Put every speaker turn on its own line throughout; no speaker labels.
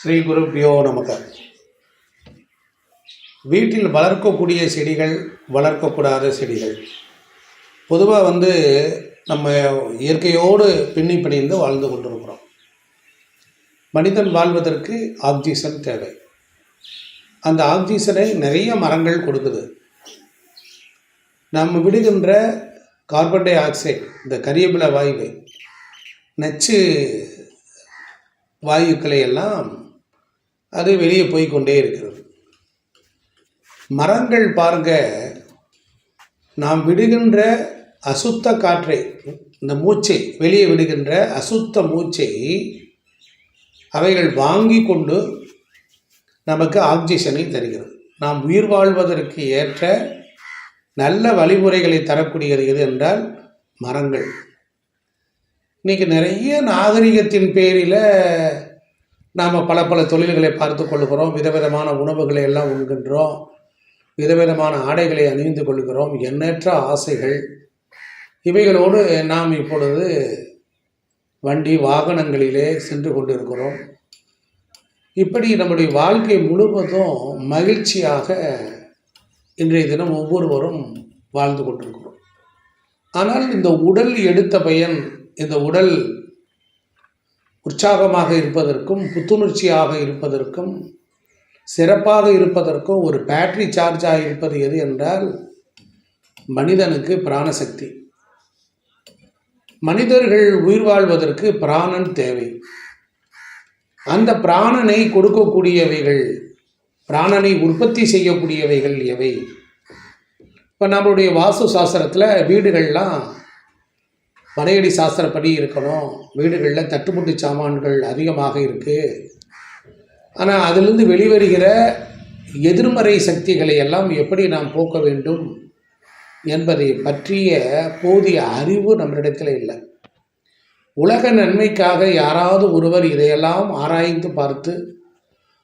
ஸ்ரீ குருப்பியோ நமக. வீட்டில் வளர்க்கக்கூடிய செடிகள் வளர்க்கக்கூடாத செடிகள். பொதுவாக வந்து நம்ம இயற்கையோடு பின்னி பிணைந்து வாழ்ந்து கொண்டிருக்கிறோம். மனிதன் வாழ்வதற்கு ஆக்சிஜன் தேவை. அந்த ஆக்சிஜனை நிறைய மரங்கள் கொடுக்குது. நாம் விடுகின்ற கார்பன் டை ஆக்சைடு இந்த கரியமில வாயுவை நச்சு வாயுக்களை எல்லாம் அது வெளியே போய்கொண்டே இருக்கிறது. மரங்கள் பாருங்க நாம் விடுகின்ற அசுத்த காற்றை இந்த மூச்சை வெளியே விடுகின்ற அசுத்த மூச்சை அவைகள் வாங்கி கொண்டு நமக்கு ஆக்சிஜனை தருகிறது. நாம் உயிர் வாழ்வதற்கு ஏற்ற நல்ல வழிமுறைகளை தரக்கூடியது எது என்றால் மரங்கள். இன்றைக்கி நிறைய நாகரிகத்தின் பேரில் நாம் பல பல தொழில்களை பார்த்து கொள்கிறோம். விதவிதமான உணவுகளை எல்லாம் உண்கின்றோம். விதவிதமான ஆடைகளை அணிந்து கொள்கிறோம். எண்ணற்ற ஆசைகள். இவைகளோடு நாம் இப்பொழுது வண்டி வாகனங்களிலே சென்று கொண்டிருக்கிறோம். இப்படி நம்முடைய வாழ்க்கை முழுவதும் மகிழ்ச்சியாக இன்றைய தினம் ஒவ்வொருவரும் வாழ்ந்து கொண்டிருக்கிறோம். ஆனால் இந்த உடல் எடுத்த பயன் இந்த உடல் உற்சாகமாக இருப்பதற்கும் புத்துணர்ச்சியாக இருப்பதற்கும் சிறப்பாக இருப்பதற்கும் ஒரு பேட்டரி சார்ஜாக இருப்பது எது என்றால் மனிதனுக்கு பிராணசக்தி. மனிதர்கள் உயிர் வாழ்வதற்கு பிராணன் தேவை. அந்த பிராணனை கொடுக்கக்கூடியவைகள் பிராணனை உற்பத்தி செய்யக்கூடியவைகள் எவை? இப்போ நம்மளுடைய வாஸ்து சாஸ்திரத்தில் வீடுகள்லாம் வரையடி சாஸ்திரப்படி இருக்கணும். வீடுகளில் தட்டுமுட்டு சாமான்கள் அதிகமாக இருக்குது ஆனால் அதிலிருந்து வெளிவருகிற எதிர்மறை சக்திகளை எல்லாம் எப்படி நாம் போக்க வேண்டும் என்பதை பற்றிய போதிய அறிவு நம்மளிடத்தில் இல்லை. உலக நன்மைக்காக யாராவது ஒருவர் இதையெல்லாம் ஆராய்ந்து பார்த்து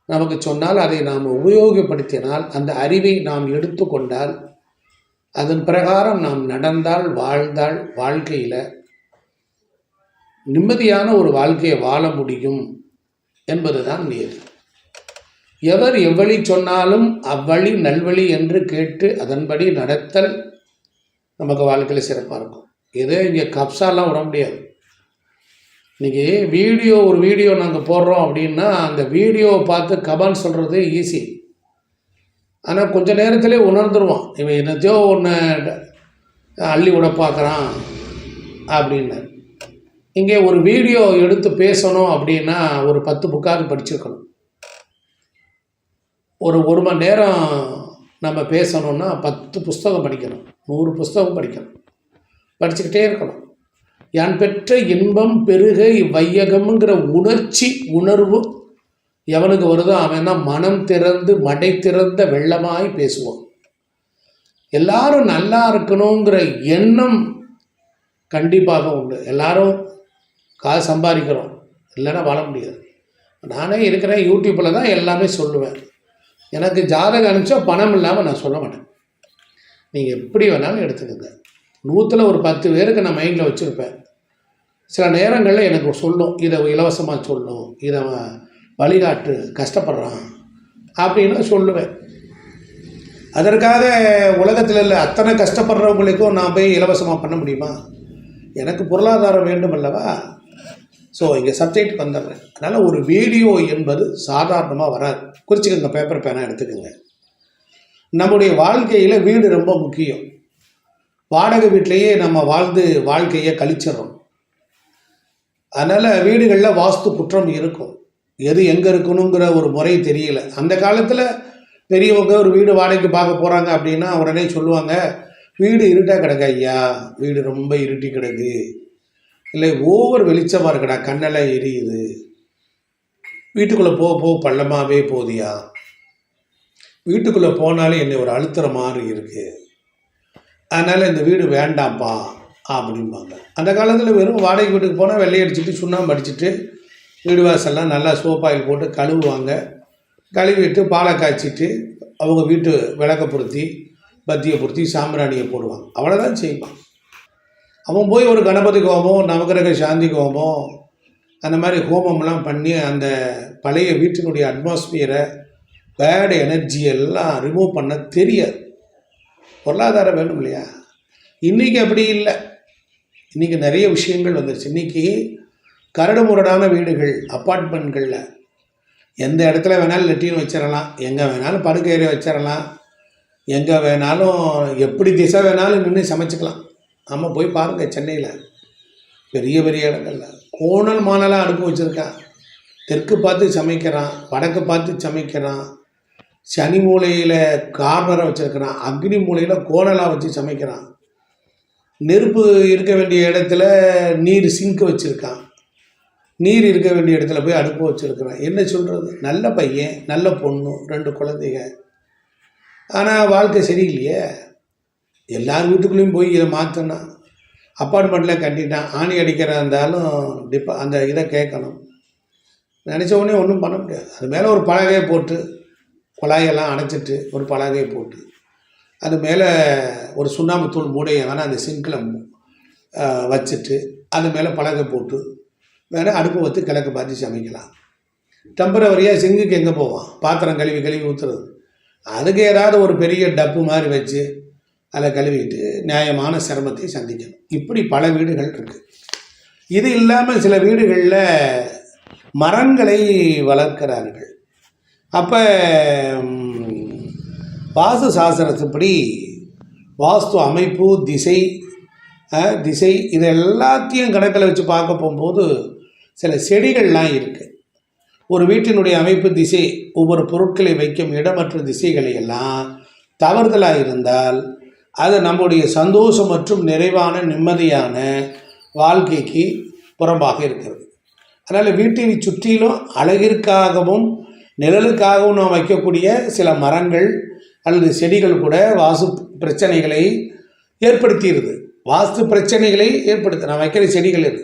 நமக்கு சொன்னால் அதை நாம் உபயோகப்படுத்தினால் அந்த அறிவை நாம் எடுத்துக்கொண்டால் அதன் பிரகாரம் நாம் நடந்தால் வாழ்ந்தால் வாழ்க்கையில் நிம்மதியான ஒரு வாழ்க்கையை வாழ முடியும் என்பதுதான் நியதி. எவர் எவ்வழி சொன்னாலும் அவ்வழி நல்வழி என்று கேட்டு அதன்படி நடத்தல் நமக்கு வாழ்க்கையில் சிறப்பாக இருக்கும். இதே இங்கே கப்ஸாலாம் விட முடியாது. இன்றைக்கி வீடியோ ஒரு வீடியோ நாங்கள் போடுறோம் அப்படின்னா அந்த வீடியோவை பார்த்து கபான் சொல்கிறது ஈஸி ஆனால் கொஞ்ச நேரத்திலே உணர்ந்துருவான். இவன் என்னத்தையோ ஒன்று அள்ளி விட பார்க்குறான் அப்படின்னு இங்கே ஒரு வீடியோ எடுத்து பேசணும் அப்படின்னா ஒரு பத்து புக்காவது படிச்சிருக்கணும். ஒரு ஒரு மணி நேரம் நம்ம பேசணுன்னா பத்து புஸ்தகம் படிக்கணும். நூறு புஸ்தகம் படிக்கணும். படிச்சுக்கிட்டே இருக்கணும். யான் பெற்ற இன்பம் பெருக இவ்வையகம்ங்கிற உணர்ச்சி உணர்வு எவனுக்கு வருதோ அவன் தான் மனம் திறந்து மடை திறந்த வெள்ளமாய் பேசுவான். எல்லாரும் நல்லா இருக்கணுங்கிற எண்ணம் கண்டிப்பாக உண்டு. எல்லாரும் காசு சம்பாதிக்கிறோம். இல்லைன்னா வாழ முடியாது. நானே இருக்கிறேன் யூடியூப்பில் தான் எல்லாமே சொல்லுவேன். எனக்கு ஜாதகம் அனுப்பிச்சா பணம் இல்லாமல் நான் சொல்ல மாட்டேன். நீங்கள் எப்படி வேணாலும் எடுத்துக்கோங்க. நூற்றில் ஒரு பத்து பேருக்கு நான் மைண்டில் வச்சுருப்பேன். சில நேரங்களில் எனக்கு சொல்லும். இதை இலவசமாக சொல்லும். இதை வழிகாட்டு கஷ்டப்படுறான் அப்படின்னு சொல்லுவேன். அதற்காக உலகத்தில் இல்லை அத்தனை கஷ்டப்படுறவங்களுக்கும் நான் போய் இலவசமாக பண்ண முடியுமா? எனக்கு பொருளாதாரம் வேண்டும் அல்லவா? ஸோ இங்கே சப்ஜெக்ட் வந்துடுறேன் அதனால் ஒரு வீடியோ என்பது சாதாரணமாக வராது. குறிச்சிக்கோங்க பேப்பர் பேனாக எடுத்துக்கோங்க. நம்முடைய வாழ்க்கையில் வீடு ரொம்ப முக்கியம். வாடகை வீட்டிலையே நம்ம வாழ்ந்து வாழ்க்கையை கழிச்சிடறோம் அதனால் வீடுகளில் வாஸ்து குற்றம் இருக்கும். எது எங்கே இருக்கணுங்கிற ஒரு முறை தெரியல. அந்த காலத்தில் பெரியவங்க ஒரு வீடு வாடகைக்கு பார்க்க போகிறாங்க அப்படின்னா உடனே சொல்லுவாங்க வீடு இருட்டாக கிடக்கு ஐயா. வீடு ரொம்ப இருட்டி கிடக்கு. இல்லை ஓவர் வெளிச்சமாக இருக்கடா கண்ணெல்லாம் எரியுது. வீட்டுக்குள்ளே போக போக பள்ளமாகவே போதியா? வீட்டுக்குள்ளே போனாலே என்னை ஒரு அழுத்துற மாதிரி இருக்குது அதனால் இந்த வீடு வேண்டாம்ப்பா அப்படிம்பாங்க. அந்த காலத்தில் வெறும் வாடகை வீட்டுக்கு போனால் வெள்ளையடிச்சிட்டு சுண்ணாம்பு அடிச்சுட்டு வீடு வாசல்லாம் நல்லா சோப்பாயில் போட்டு கழுவுவாங்க. கழுவிட்டு பாலை காய்ச்சிட்டு அவங்க வீட்டு விளக்க பொருத்தி பத்தியை பொருத்தி சாம்பிராணியை போடுவாங்க. அவ்வளோதான் செய்வான். அவன் போய் ஒரு கணபதி கோபம் நவகிரக சாந்தி கோபம் அந்த மாதிரி ஹோமம்லாம் பண்ணி அந்த பழைய வீட்டினுடைய அட்மாஸ்பியரை பேட் எனர்ஜி எல்லாம் ரிமூவ் பண்ண தெரியாது. பொருளாதாரம் வேணும் இல்லையா? இன்றைக்கி அப்படி இல்லை. இன்றைக்கி நிறைய விஷயங்கள் வந்துருச்சு. இன்றைக்கி கரடு முரடான வீடுகள் அப்பார்ட்மெண்ட்களில் எந்த இடத்துல வேணாலும் லெட்டின் வச்சிடலாம் எங்கே வேணாலும் படுக்கை ஏறி வச்சிடலாம் எங்கே வேணாலும் எப்படி திசை வேணாலும் நின்று சமைச்சிக்கலாம். நம்ம போய் பாருங்கள் சென்னையில். பெரிய பெரிய இடங்களில். கோணல் மானலாக அடுப்பு வச்சுருக்கான் தெற்கு பார்த்து சமைக்கிறான் வடக்கு பார்த்து சமைக்கிறான் சனி மூலையில் கார்னராக வச்சுருக்கிறான் அக்னி மூலையில் கோணலாக வச்சு சமைக்கிறான். நெருப்பு இருக்க வேண்டிய இடத்துல நீர் சிங்க் வச்சுருக்கான். நீர் இருக்க வேண்டிய இடத்துல போய் அடுப்பு வச்சுருக்கிறான். என்ன சொல்கிறது நல்ல பையன் நல்ல பொண்ணு ரெண்டு குழந்தைங்க. ஆனால் வாழ்க்கை சரியில்லையே. எல்லார் வீட்டுக்குள்ளேயும் போய் இதை மாற்றினா அப்பார்ட்மெண்ட்டில் கட்டிட்டான். ஆணி அடிக்கிறதா இருந்தாலும் டிப்பா அந்த இதை கேட்கணும். நினச்ச உடனே ஒன்றும் பண்ண முடியாது. அது மேலே ஒரு பலகையை போட்டு குழாயெல்லாம் அணைச்சிட்டு ஒரு பலகையை போட்டு அது மேலே ஒரு சுண்ணாம்புத்தூள் மூடையை வேணால் அந்த சிங்கில் வச்சுட்டு அது மேலே பலகை போட்டு வேணால் அடுப்பு வச்சு கிழக்கு பார்த்து சமைக்கலாம். டெம்பரவரியாக சிங்குக்கு எங்கே போவான்? பாத்திரம் கழுவி கழுவி ஊற்றுறது அதுக்கு ஏதாவது ஒரு பெரிய டப்பு மாதிரி வச்சு அதை கழுவிட்டு நியாயமான சிரமத்தை சந்திக்கணும். இப்படி பல வீடுகள் இருக்குது இது இல்லாமல் சில வீடுகளில் மரங்களை வளர்க்கிறார்கள். அப்போ வாசு சாஸ்திரத்துப்படி வாஸ்து அமைப்பு திசை திசை இது எல்லாத்தையும் கணக்கில் வச்சு பார்க்க போகும்போது சில செடிகள்லாம் இருக்குது ஒரு வீட்டினுடைய அமைப்பு திசை ஒவ்வொரு பொருட்களை வைக்கும் இடமற்ற திசைகளை எல்லாம் தவறுதலாக இருந்தால் அது நம்முடைய சந்தோஷம் மற்றும் நிறைவான நிம்மதியான வாழ்க்கைக்கு புறம்பாக இருக்கிறது. அதனால் வீட்டின் சுற்றிலும் அழகிற்காகவும் நிழலுக்காகவும் நாம் வைக்கக்கூடிய சில மரங்கள் அல்லது செடிகள் கூட வாசு பிரச்சனைகளை ஏற்படுத்திடுது. வாஸ்து பிரச்சனைகளை ஏற்படுத்த நான் வைக்கிற செடிகள் இது.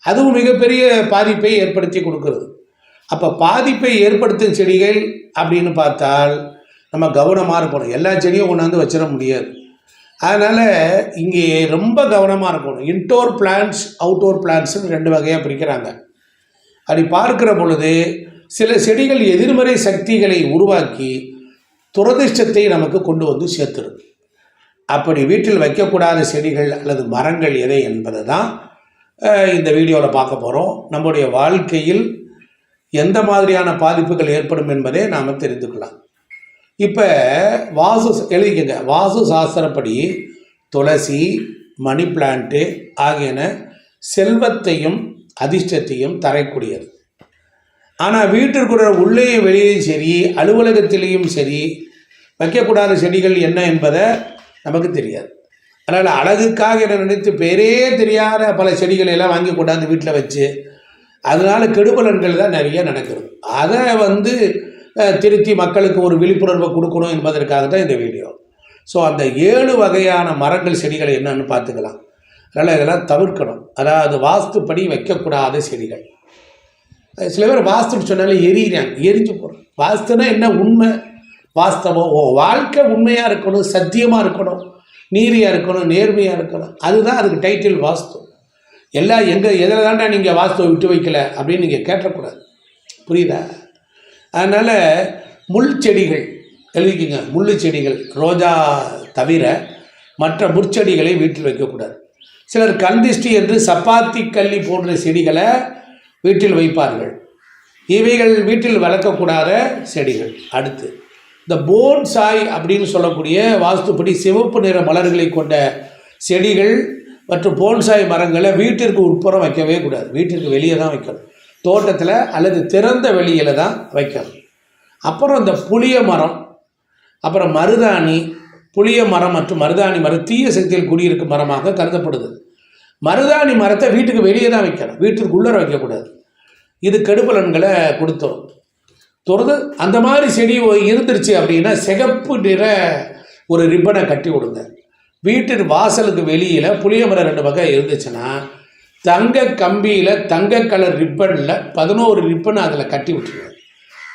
அதுவும் மிகப்பெரிய பாதிப்பை ஏற்படுத்தி கொடுக்கறது. அப்போ பாதிப்பை ஏற்படுத்தும் செடிகள் அப்படின்னு பார்த்தால் நம்ம கவனமாக இருக்கணும் எல்லா செடியும் கொண்டாந்து வச்சிட முடியாது. அதனால் இங்கே ரொம்ப கவனமாக இருக்கணும். இன்டோர் பிளான்ஸ் அவுட்டோர் பிளான்ஸ்னு ரெண்டு வகையாக பிரிக்கிறாங்க. அப்படி பார்க்கிற பொழுது சில செடிகள் எதிர்மறை சக்திகளை உருவாக்கி துரதிர்ஷ்டத்தை நமக்கு கொண்டு வந்து சேர்த்துடும் அப்படி வீட்டில் வைக்கக்கூடாத செடிகள் அல்லது மரங்கள் எதை என்பது தான் இந்த வீடியோவில் பார்க்க போகிறோம் நம்முடைய வாழ்க்கையில் எந்த மாதிரியான பாதிப்புகள் ஏற்படும் என்பதை நாம் தெரிந்துக்கலாம் இப்போ வாசு எழுதிக்கங்க. வாசு சாஸ்திரப்படி துளசி மணி பிளான்ட்டு ஆகியன செல்வத்தையும் அதிர்ஷ்டத்தையும் தரக்கூடியது. ஆனால் வீட்டிற்குள்ள உள்ளேயும் வெளியேயும் சரி அலுவலகத்திலேயும் சரி வைக்கக்கூடாத செடிகள் என்ன என்பதை நமக்கு தெரியாது. அதனால் அழகுக்காக என்ன நினைத்து பேரே தெரியாத பல செடிகளை எல்லாம் வாங்கி கொண்டாந்து வீட்டில் வச்சு அதனால் கெடுபலன்கள் தான் நிறைய நடக்கிறது. அதை வந்து திருத்தி மக்களுக்கு ஒரு விழிப்புணர்வை கொடுக்கணும் என்பதற்காக தான் இந்த வீடியோ. ஸோ அந்த ஏழு வகையான மரங்கள் செடிகள் என்னன்னு பார்த்துக்கலாம். அதனால் இதெல்லாம் தவிர்க்கணும். அதாவது வாஸ்துப்படி வைக்கக்கூடாத செடிகள். சில பேர் வாஸ்துன்னு சொன்னாலே எரியிறாங்க எரிஞ்சு போகிறோம் வாஸ்துனா என்ன? உண்மை. வாஸ்தவம். ஓ வாழ்க்கை உண்மையாக இருக்கணும் சத்தியமாக இருக்கணும் நீரியாக இருக்கணும் நேர்மையாக இருக்கணும். அதுதான் அதுக்கு டைட்டில் வாஸ்து. எல்லாம் எங்கே எதில் தாண்டா நீங்கள் வாஸ்துவை விட்டு வைக்கல அப்படின்னு நீங்கள் கேட்டக்கூடாது. புரியுதா? அதனால் முள் செடிகள் எழுதிக்கங்க முள் செடிகள் ரோஜா தவிர மற்ற முற்செடிகளை வீட்டில் வைக்கக்கூடாது. சிலர் கந்திஷ்டி என்று சப்பாத்தி கள்ளி போன்ற செடிகளை வீட்டில் வைப்பார்கள். இவைகள் வீட்டில் வளர்க்கக்கூடாத செடிகள். அடுத்து இந்த போன்சாய் அப்படின்னு சொல்லக்கூடிய வாஸ்துப்படி சிவப்பு நிற மலர்களை கொண்ட செடிகள் மற்றும் போன்சாய் மரங்களை வீட்டிற்கு உட்புறம் வைக்கவே கூடாது. வீட்டிற்கு வெளியே தான் வைக்கணும். தோட்டத்தில் அல்லது திறந்த வெளியில் தான் வைக்கணும். அப்புறம் இந்த புளிய மரம் அப்புறம் மருதாணி புளிய மரம் மற்றும் மருதாணி மரம் தீய சக்தியில் குடியிருக்கும் மரமாக கருதப்படுது. மருதாணி மரத்தை வீட்டுக்கு வெளியே தான் வைக்கணும். வீட்டுக்கு உள்ளே வைக்கக்கூடாது. இது கெடுபலன்களை கொடுத்தோம். தொடர்ந்து அந்த மாதிரி செடி இருந்துருச்சு அப்படின்னா சிகப்பு நிற ஒரு ரிப்பனை கட்டி விடுங்க வீட்டின் வாசலுக்கு வெளியில் புளிய மரம் ரெண்டு பக்கம் இருந்துச்சுன்னா தங்க கம்பியில் தங்க கலர் ரிப்பனில் பதினோரு ரிப்பன் அதில் கட்டி விட்டுருங்க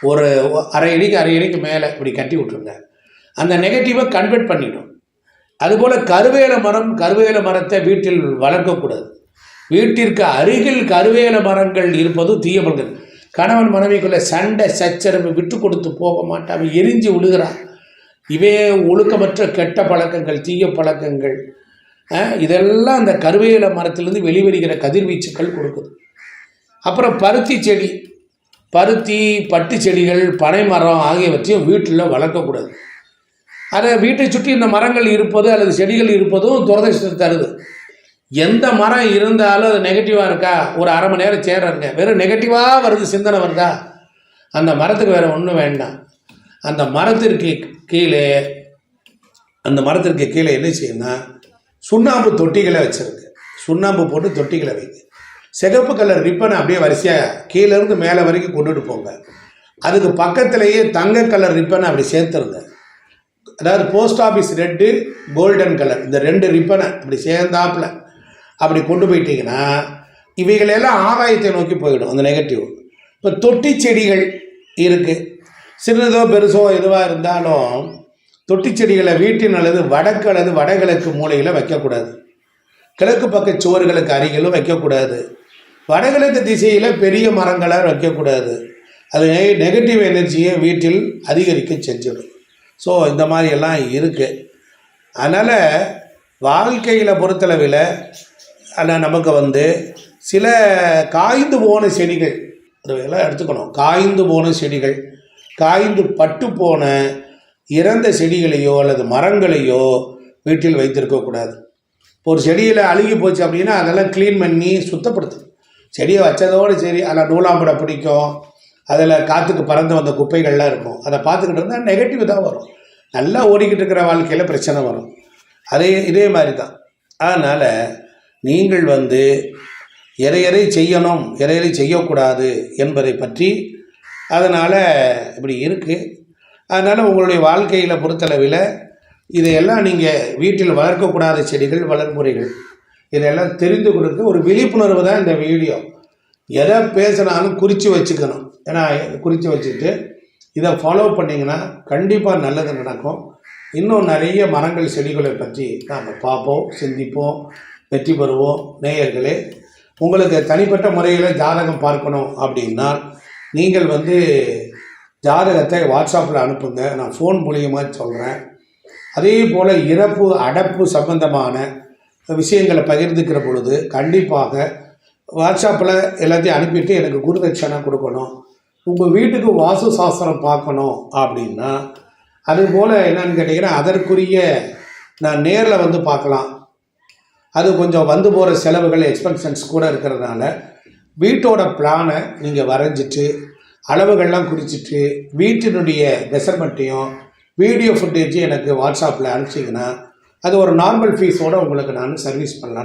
ஒரு அரை அடிக்கு அரை அடிக்கு மேலே இப்படி கட்டி விட்ருங்க அந்த நெகட்டிவை கன்வெர்ட் பண்ணிடும் அதுபோல் கருவேல மரம் கருவேல மரத்தை வீட்டில் வளர்க்கக்கூடாது. வீட்டிற்கு அருகில் கருவேல மரங்கள் இருப்பதும் தீய கணவன் மனைவிக்குள்ளே சண்டை சச்சரவு விட்டு கொடுத்து போக மாட்டான். எரிஞ்சு விழுகிறான் இவே ஒழுக்கமற்ற கெட்ட பழக்கங்கள் தீய பழக்கங்கள். இதெல்லாம் அந்த கருவேல மரத்திலேருந்து வெளிவருகிற கதிர்வீச்சுக்கள் கொடுக்குது. அப்புறம் பருத்தி செடி பருத்தி பட்டு செடிகள் பனை மரம் ஆகியவற்றையும் வீட்டில் வளர்க்கக்கூடாது. அதை வீட்டை சுற்றி இந்த மரங்கள் இருப்பது அல்லது செடிகள் இருப்பதும் துரதிர்ஷ்டத்தை தருது. எந்த மரம் இருந்தாலும் அது நெகட்டிவாக இருக்கா? ஒரு அரை மணி நேரம் சேர இருங்க வெறும் நெகட்டிவாக வருது சிந்தனை வருதா? அந்த மரத்துக்கு வேறு ஒன்றும் வேண்டாம். அந்த மரத்திற்கு கீழே அந்த மரத்திற்கு கீழே என்ன செய்யணும்னா சுண்ணாம்பு தொட்டிகளை வச்சிருக்கு. சுண்ணாம்பு போட்டு தொட்டிகளை வைங்க. சிகப்பு கலர் ரிப்பனை அப்படியே வரிசையாக கீழேருந்து மேலே வரைக்கும் கொண்டுட்டு போங்க. அதுக்கு பக்கத்துலேயே தங்க கலர் ரிப்பனை அப்படி சேர்த்துருங்க. அதாவது post office red golden colour. இந்த ரெண்டு ரிப்பனை அப்படி சேர்ந்தாப்புல அப்படி கொண்டு போயிட்டீங்கன்னா இவைகளெல்லாம் ஆதாயத்தை நோக்கி போயிடும் அந்த நெகட்டிவ் இப்போ தொட்டி செடிகள் இருக்குது சின்னதோ பெருசோ எதுவாக இருந்தாலும் தொட்டி செடிகளை வீட்டின் அல்லது வடக்கு அல்லது வடகிழக்கு மூலையில் வைக்கக்கூடாது. கிழக்கு பக்க சுவர்களுக்கு அருகிலும் வைக்கக்கூடாது. வடகிழக்கு திசையில் பெரிய மரங்களை வைக்கக்கூடாது. அது நெகட்டிவ் எனர்ஜியை வீட்டில் அதிகரிக்க செஞ்சிடும். ஸோ இந்த மாதிரி எல்லாம் இருக்குது அதனால் வாழ்க்கையில் பொறுத்தளவில் ஆனால் நமக்கு வந்து சில காய்ந்து போன செடிகள் அதெல்லாம் எடுத்துக்கணும். காய்ந்து போன செடிகள் காய்ந்து பட்டு போன இறந்த செடிகளையோ அல்லது மரங்களையோ வீட்டில் வைத்திருக்கக்கூடாது இப்போ ஒரு செடியில் அழுகி போச்சு அப்படின்னா அதெல்லாம் க்ளீன் பண்ணி சுத்தப்படுத்தணும். செடியை வச்சதோடு சரி அதில் நூலாம்படை பிடிக்கும். அதில் காற்றுக்கு பறந்து வந்த குப்பைகள்லாம் இருக்கும். அதை பார்த்துக்கிட்டு இருந்தால் நெகட்டிவ் தான் வரும். நல்லா ஓடிக்கிட்டு இருக்கிற வாழ்க்கையில் பிரச்சனை வரும். அதே இதே மாதிரி தான் அதனால் நீங்கள் வந்து எதை எதை செய்யணும் எதை எதை செய்யக்கூடாது என்பதை பற்றி அதனால் இப்படி இருக்குது அதனால் உங்களுடைய வாழ்க்கையில் பொறுத்தளவில் இதையெல்லாம் நீங்கள் வீட்டில் வளர்க்கக்கூடாத செடிகள் வளர்முறைகள். இதெல்லாம் தெரிந்து கொடுக்க ஒரு விழிப்புணர்வு தான் இந்த வீடியோ. எதை பேசினாலும் குறித்து வச்சுக்கணும். ஏன்னா குறித்து வச்சுட்டு இதை ஃபாலோ பண்ணிங்கன்னா கண்டிப்பாக நல்லது நடக்கும். இன்னும் நிறைய மரங்கள் செடிகளை பற்றி நாம் பார்ப்போம் சிந்திப்போம் வெற்றி பெறுவோம். நேயர்களே உங்களுக்கு தனிப்பட்ட முறையில் ஜாதகம் பார்க்கணும் அப்படின்னா நீங்கள் வந்து ஜாதகத்தை வாட்ஸ்அப்பில் அனுப்புங்க. நான் ஃபோன் மூலியமாக சொல்கிறேன் அதே போல் இறப்பு அடப்பு சம்பந்தமான விஷயங்களை பகிர்ந்துக்கிற பொழுது கண்டிப்பாக வாட்ஸ்அப்பில் எல்லாத்தையும் அனுப்பிட்டு எனக்கு குருதட்சணை கொடுக்கணும். உங்கள் வீட்டுக்கு வாஸ்து சாஸ்திரம் பார்க்கணும் அப்படின்னா அதுபோல் என்னன்னு கேட்டிங்கன்னா அதற்குரிய நான் நேரில் வந்து பார்க்கலாம். அது கொஞ்சம் வந்து போகிற செலவுகள் எக்ஸ்பென்சன்ஸ் கூட இருக்கிறதுனால வீட்டோட பிளானை நீங்கள் வரைஞ்சிட்டு அளவுகள்லாம் குறிச்சிட்டு வீட்டினுடைய மெஷர்மெண்ட்டையும் வீடியோ ஃபுட்டேஜும் எனக்கு வாட்ஸ்அப்பில் அனுப்பிச்சிங்கன்னா அது ஒரு நார்மல் ஃபீஸோடு உங்களுக்கு நான் சர்வீஸ் பண்ணலாம்.